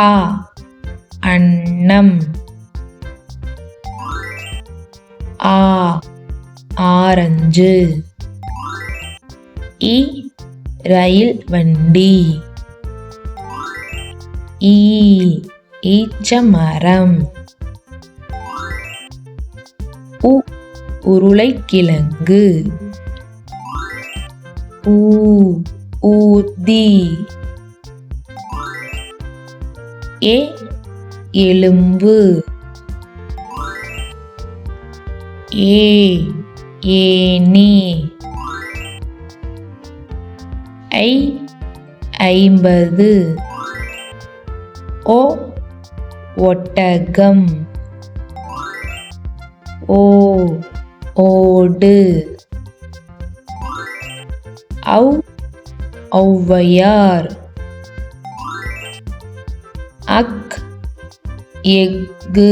ஆ அன்னம். ஆ ஆரஞ்சு. இ ரயில் வண்டி. ஈ ஈச்ச மரம் உ உருளைக்கிழங்கு. ஊ ஊதி ஏ எலும்பு. ஏ ஏனி ஐ ஐம்பது. ஓ ஒட்டகம். ஓ ஓடு. ஔ ஔவையார். அக் எஃகு.